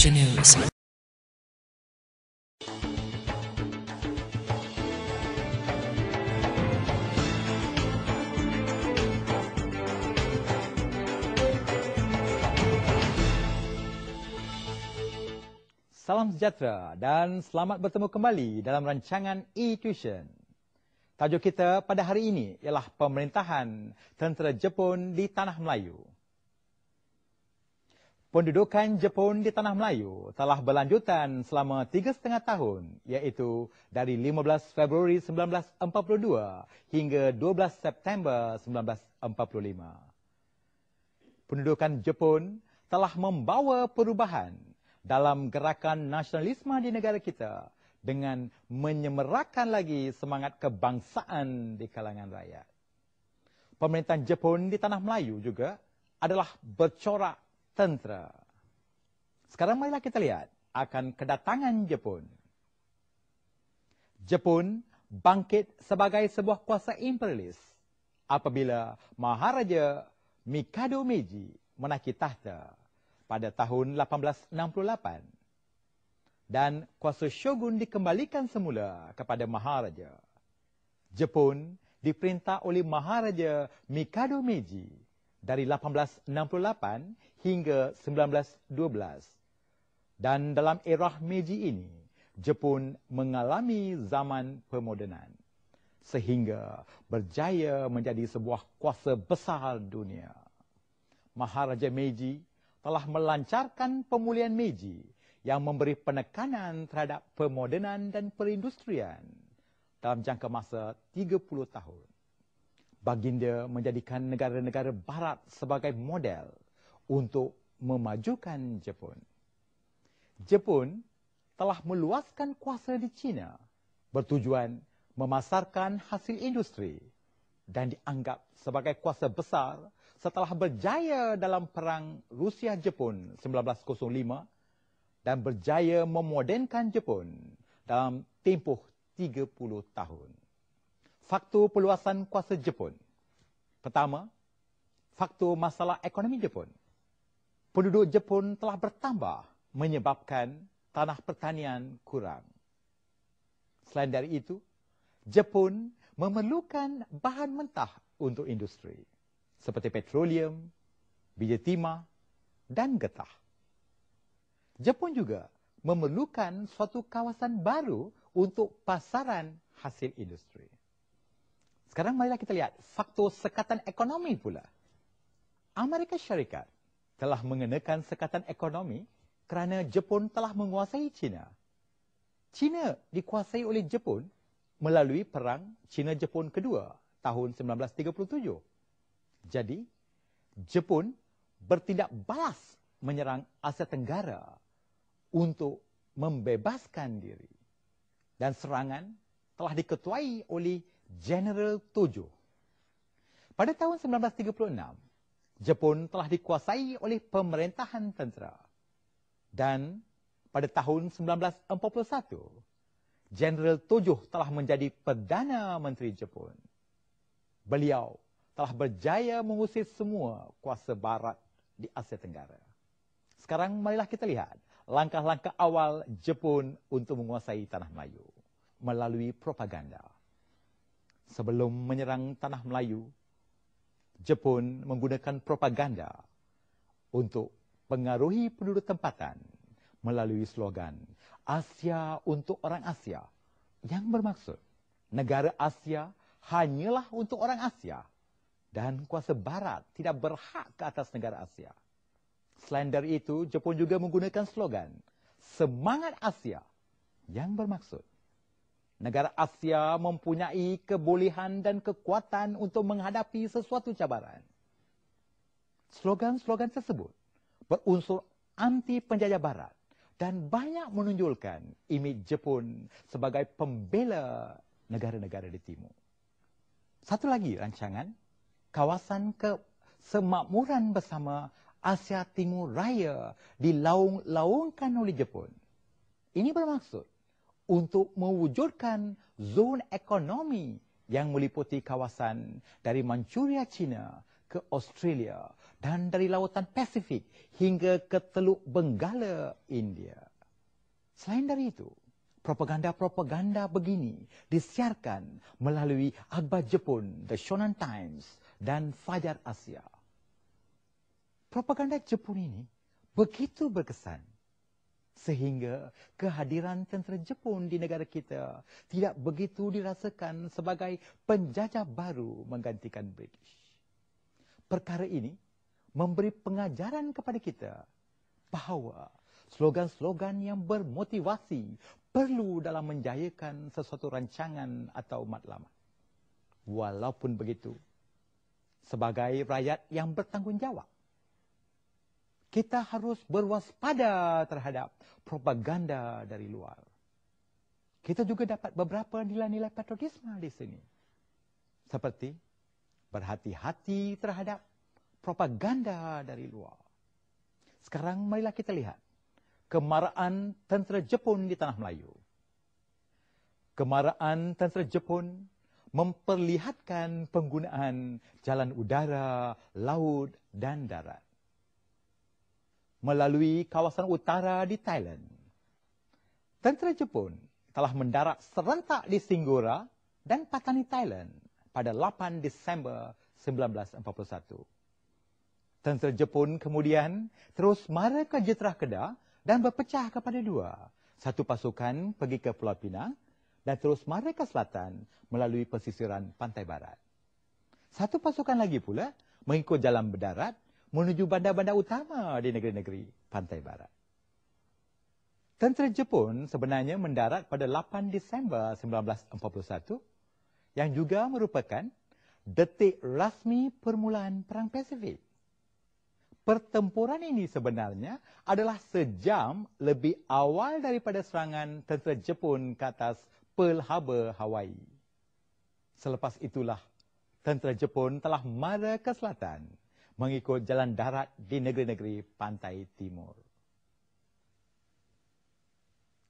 Malaysia News. Salam sejahtera dan selamat bertemu kembali dalam rancangan e-tuition. Tajuk kita pada hari ini ialah pemerintahan tentera Jepun di Tanah Melayu. Pendudukan Jepun di Tanah Melayu telah berlanjutan selama tiga setengah tahun iaitu dari 15 Februari 1942 hingga 12 September 1945. Pendudukan Jepun telah membawa perubahan dalam gerakan nasionalisme di negara kita dengan menyemerakan lagi semangat kebangsaan di kalangan rakyat. Pemerintahan Jepun di Tanah Melayu juga adalah bercorak tentera. Sekarang marilah kita lihat akan kedatangan Jepun. Jepun bangkit sebagai sebuah kuasa imperialis apabila Maharaja Mikado Meiji menaiki tahta pada tahun 1868 dan kuasa shogun dikembalikan semula kepada Maharaja. Jepun diperintah oleh Maharaja Mikado Meiji dari 1868 hingga 1912. Dan dalam era Meiji ini, Jepun mengalami zaman pemodenan sehingga berjaya menjadi sebuah kuasa besar dunia. Maharaja Meiji telah melancarkan pemulihan Meiji yang memberi penekanan terhadap pemodenan dan perindustrian dalam jangka masa 30 tahun. Baginda menjadikan negara-negara barat sebagai model untuk memajukan Jepun. Jepun telah meluaskan kuasa di China bertujuan memasarkan hasil industri dan dianggap sebagai kuasa besar setelah berjaya dalam perang Rusia-Jepun 1905 dan berjaya memodenkan Jepun dalam tempoh 30 tahun. Faktor peluasan kuasa Jepun. Pertama, faktor masalah ekonomi Jepun. Penduduk Jepun telah bertambah menyebabkan tanah pertanian kurang. Selain dari itu, Jepun memerlukan bahan mentah untuk industri seperti petroleum, biji timah, dan getah. Jepun juga memerlukan suatu kawasan baru untuk pasaran hasil industri. Sekarang marilah kita lihat faktor sekatan ekonomi pula. Amerika Syarikat telah mengenakan sekatan ekonomi kerana Jepun telah menguasai China. China dikuasai oleh Jepun melalui perang China-Jepun kedua tahun 1937. Jadi, Jepun bertindak balas menyerang Asia Tenggara untuk membebaskan diri. Dan serangan telah diketuai oleh General Tojo. Pada tahun 1936, Jepun telah dikuasai oleh pemerintahan tentera. Dan pada tahun 1941, General Tojo telah menjadi Perdana Menteri Jepun. Beliau telah berjaya mengusir semua kuasa barat di Asia Tenggara. Sekarang marilah kita lihat langkah-langkah awal Jepun untuk menguasai Tanah Melayu melalui propaganda. Sebelum menyerang Tanah Melayu, Jepun menggunakan propaganda untuk pengaruhi penduduk tempatan melalui slogan Asia untuk orang Asia yang bermaksud negara Asia hanyalah untuk orang Asia dan kuasa barat tidak berhak ke atas negara Asia. Selain dari itu, Jepun juga menggunakan slogan Semangat Asia yang bermaksud negara Asia mempunyai kebolehan dan kekuatan untuk menghadapi sesuatu cabaran. Slogan-slogan tersebut berunsur anti penjajah barat dan banyak menunjukkan imej Jepun sebagai pembela negara-negara di timur. Satu lagi rancangan kawasan kesemakmuran bersama Asia Timur Raya dilaung-laungkan oleh Jepun. Ini bermaksud untuk mewujudkan zon ekonomi yang meliputi kawasan dari Manchuria China ke Australia dan dari lautan Pasifik hingga ke Teluk Benggala, India. Selain dari itu, propaganda-propaganda begini disiarkan melalui akhbar Jepun, The Shonan Times dan Fajar Asia. Propaganda Jepun ini begitu berkesan sehingga kehadiran tentera Jepun di negara kita tidak begitu dirasakan sebagai penjajah baru menggantikan British. Perkara ini memberi pengajaran kepada kita bahawa slogan-slogan yang bermotivasi perlu dalam menjayakan sesuatu rancangan atau matlamat. Walaupun begitu, sebagai rakyat yang bertanggungjawab, kita harus berwaspada terhadap propaganda dari luar. Kita juga dapat beberapa nilai-nilai patriotisme di sini. Seperti berhati-hati terhadap propaganda dari luar. Sekarang marilah kita lihat kemarahan tentera Jepun di tanah Melayu. Kemarahan tentera Jepun memperlihatkan penggunaan jalan udara, laut dan darat melalui kawasan utara di Thailand. Tentera Jepun telah mendarat serentak di Singgora dan Patani, Thailand pada 8 Disember 1941. Tentera Jepun kemudian terus mara ke Jeterah Kedah dan berpecah kepada dua. Satu pasukan pergi ke Pulau Pinang dan terus mara ke selatan melalui pesisiran pantai barat. Satu pasukan lagi pula mengikut jalan berdarat menuju bandar-bandar utama di negeri-negeri pantai barat. Tentera Jepun sebenarnya mendarat pada 8 Disember 1941 yang juga merupakan detik rasmi permulaan Perang Pasifik. Pertempuran ini sebenarnya adalah sejam lebih awal daripada serangan tentera Jepun ke atas Pearl Harbor, Hawaii. Selepas itulah, tentera Jepun telah mara ke selatan mengikut jalan darat di negeri-negeri pantai timur.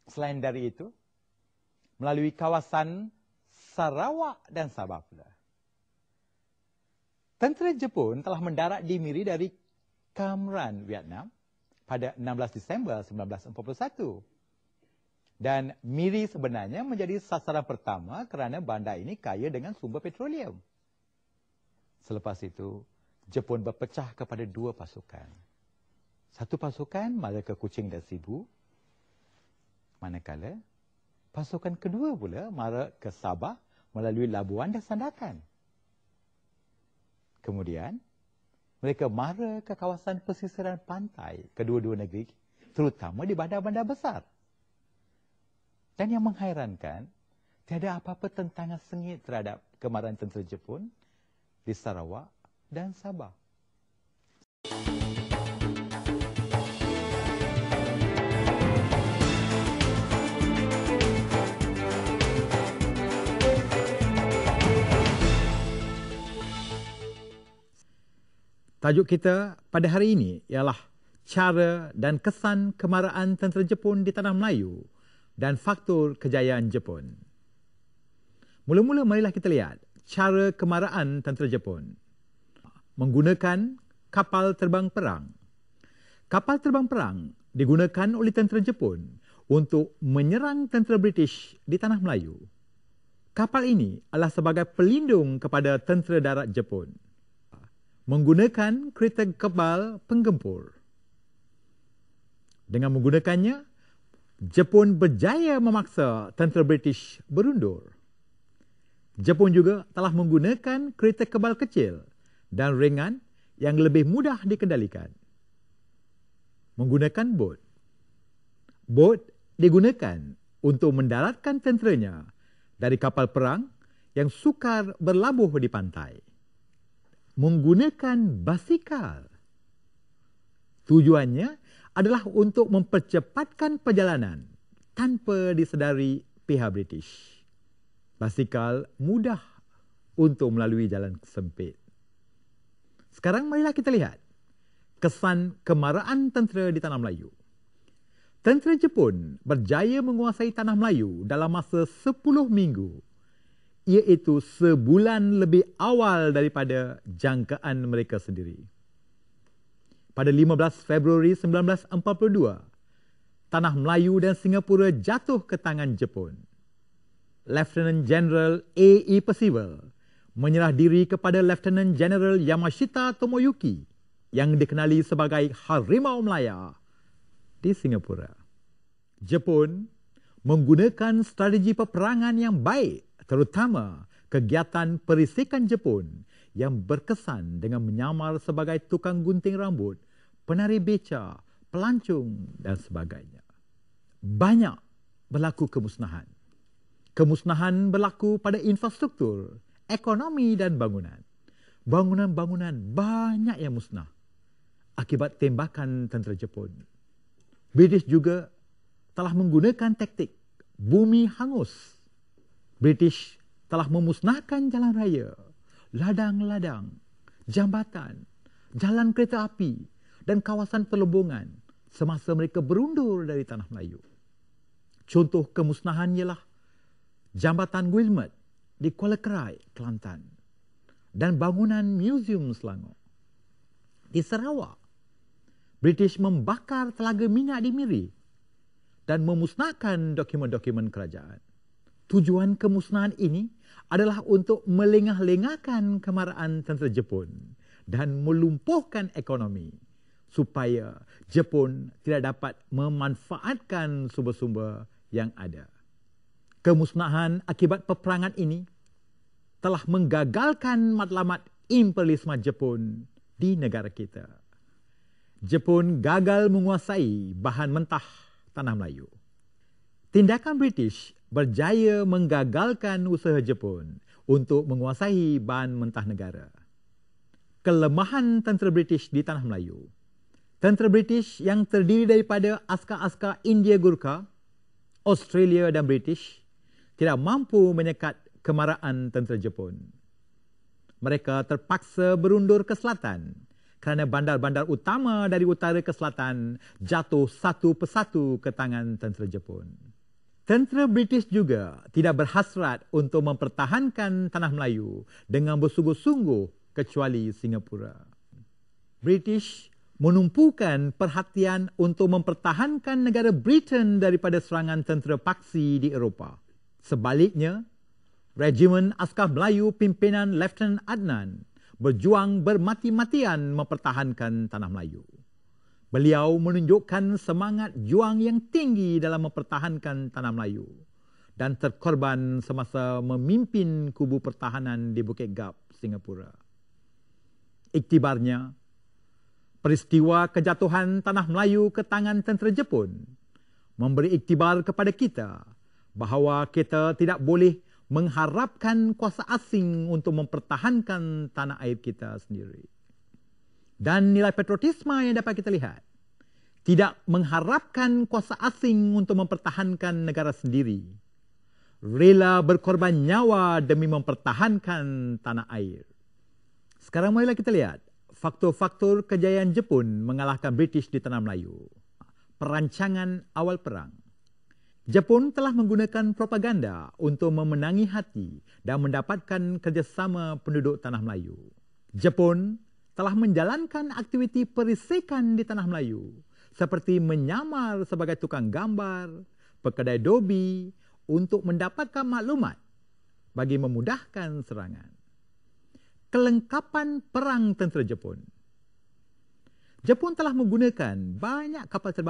Selain dari itu, melalui kawasan Sarawak dan Sabah pula. Tentera Jepun telah mendarat di Miri dari Cam Ranh, Vietnam pada 16 Disember 1941. Dan Miri sebenarnya menjadi sasaran pertama kerana bandar ini kaya dengan sumber petroleum. Selepas itu, Jepun berpecah kepada dua pasukan. Satu pasukan mara ke Kuching dan Sibu. Manakala pasukan kedua pula mara ke Sabah melalui Labuan dan Sandakan. Kemudian mereka mara ke kawasan pesisiran pantai kedua-dua negeri terutama di bandar-bandar besar. Dan yang menghairankan, tiada apa-apa tentangan sengit terhadap kemarahan tentera Jepun di Sarawak dan Sabah. Tajuk kita pada hari ini ialah cara dan kesan kemarahan tentera Jepun di tanah Melayu dan faktor kejayaan Jepun. Mula-mula marilah kita lihat cara kemarahan tentera Jepun menggunakan kapal terbang perang. Kapal terbang perang digunakan oleh tentera Jepun untuk menyerang tentera British di tanah Melayu. Kapal ini adalah sebagai pelindung kepada tentera darat Jepun. Menggunakan kereta kebal penggempur. Dengan menggunakannya, Jepun berjaya memaksa tentera British berundur. Jepun juga telah menggunakan kereta kebal kecil dan ringan yang lebih mudah dikendalikan. Menggunakan bot. Bot digunakan untuk mendaratkan tenteranya dari kapal perang yang sukar berlabuh di pantai. Menggunakan basikal. Tujuannya adalah untuk mempercepatkan perjalanan tanpa disedari pihak British. Basikal mudah untuk melalui jalan sempit. Sekarang marilah kita lihat kesan kemarahan tentera di tanah Melayu. Tentera Jepun berjaya menguasai tanah Melayu dalam masa 10 minggu iaitu sebulan lebih awal daripada jangkaan mereka sendiri. pada 15 Februari 1942, tanah Melayu dan Singapura jatuh ke tangan Jepun. Lieutenant General A.E. Percival menyerah diri kepada Lieutenant General Yamashita Tomoyuki yang dikenali sebagai Harimau Melaya di Singapura. Jepun menggunakan strategi peperangan yang baik terutama kegiatan perisikan Jepun yang berkesan dengan menyamar sebagai tukang gunting rambut, penari beca, pelancong dan sebagainya. Banyak berlaku kemusnahan. Kemusnahan berlaku pada infrastruktur, ekonomi dan bangunan. Bangunan-bangunan banyak yang musnah akibat tembakan tentera Jepun. British juga telah menggunakan taktik bumi hangus. British telah memusnahkan jalan raya, ladang-ladang, jambatan, jalan kereta api dan kawasan perlombongan semasa mereka berundur dari tanah Melayu. Contoh kemusnahan ialah Jambatan Wilmot di Kuala Kerai, Kelantan dan bangunan Museum Selangor. Di Sarawak, British membakar telaga minyak di Miri dan memusnahkan dokumen-dokumen kerajaan. Tujuan kemusnahan ini adalah untuk melengah-lengahkan kemarahan tentera Jepun dan melumpuhkan ekonomi supaya Jepun tidak dapat memanfaatkan sumber-sumber yang ada. Kemusnahan akibat peperangan ini telah menggagalkan matlamat imperialisme Jepun di negara kita. Jepun gagal menguasai bahan mentah tanah Melayu. Tindakan British berjaya menggagalkan usaha Jepun untuk menguasai bahan mentah negara. Kelemahan tentera British di tanah Melayu. Tentera British yang terdiri daripada askar-askar India Gurkha, Australia dan British tidak mampu menyekat kemarahan tentera Jepun. Mereka terpaksa berundur ke selatan kerana bandar-bandar utama dari utara ke selatan jatuh satu persatu ke tangan tentera Jepun. Tentera British juga tidak berhasrat untuk mempertahankan tanah Melayu dengan bersungguh-sungguh kecuali Singapura. British menumpukan perhatian untuk mempertahankan negara Britain daripada serangan tentera paksi di Eropah. Sebaliknya, Regimen Askar Melayu pimpinan Lieutenant Adnan berjuang bermati-matian mempertahankan tanah Melayu. Beliau menunjukkan semangat juang yang tinggi dalam mempertahankan tanah Melayu dan terkorban semasa memimpin kubu pertahanan di Bukit Gap, Singapura. Iktibarnya, peristiwa kejatuhan tanah Melayu ke tangan tentera Jepun memberi iktibar kepada kita bahawa kita tidak boleh mengharapkan kuasa asing untuk mempertahankan tanah air kita sendiri dan nilai patriotisme yang dapat kita lihat. Tidak mengharapkan kuasa asing untuk mempertahankan negara sendiri. Rela berkorban nyawa demi mempertahankan tanah air. Sekarang marilah kita lihat faktor-faktor kejayaan Jepun mengalahkan British di tanah Melayu. Perancangan awal perang. Jepun telah menggunakan propaganda untuk memenangi hati dan mendapatkan kerjasama penduduk tanah Melayu. Jepun telah menjalankan aktiviti perisikan di tanah Melayu seperti menyamar sebagai tukang gambar, pekedai dobi untuk mendapatkan maklumat bagi memudahkan serangan. Kelengkapan perang tentera Jepun. Jepun telah menggunakan banyak kapal terbang